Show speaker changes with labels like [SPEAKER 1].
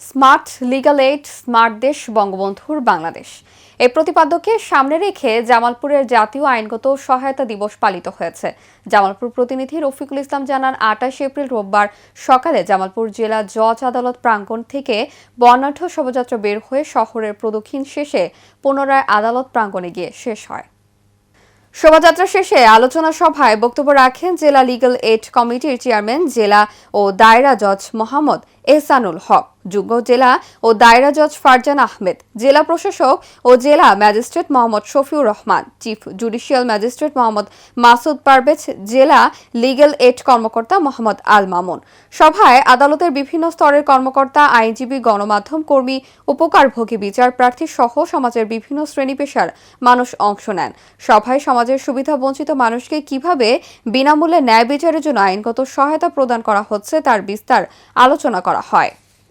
[SPEAKER 1] Smart legal aid, smart দেশ, বঙ্গবন্ধুর বাংলাদেশ। এই প্রতিপাদ্যকে সামনে রেখে জামালপুরের জাতীয় আইনগত সহায়তা দিবস পালিত হয়েছে। জামালপুর প্রতিনিধি রফিকুল ইসলাম জানান, আঠাশ এপ্রিল রোববার সকালে জামালপুর জেলা জজ আদালত প্রাঙ্গণ থেকে বর্ণাঢ্য শোভাযাত্রা বের হয়ে শহরের প্রদক্ষিণ শেষে পুনরায় আদালত প্রাঙ্গণে গিয়ে শেষ হয়। শোভাযাত্রা শেষে আলোচনা সভায় বক্তব্য রাখেন জেলা লিগ্যাল এইড কমিটির চেয়ারম্যান, জেলা ও দায়রা জজ মোহাম্মদ এহসানুল হক। যুগ্ম জেলা ও দায়রা জজ ফারজান আহমেদ, জেলা প্রশাসক ও জেলা magistrate Mohammad Shafiur Rahman, chief judicial magistrate Mohammad Masud Parvez, জেলা লিগ্যাল এইড কর্মকর্তা মোহাম্মদ আল মামুন। সভায় আদালতের বিভিন্ন স্তরের কর্মকর্তা, আইনজীবী, গণমাধ্যম কর্মী, উপকারভোগী, বিচার প্রার্থী সহ সমাজের বিভিন্ন শ্রেণি পেশার মানুষ অংশ নেন। সভায় সমাজের সুবিধা বঞ্চিত মানুষকে কীভাবে বিনামূল্যে ন্যায় বিচারের জন্য আইনগত সহায়তা প্রদান করা হচ্ছে তার বিস্তার আলোচনা করা হয়।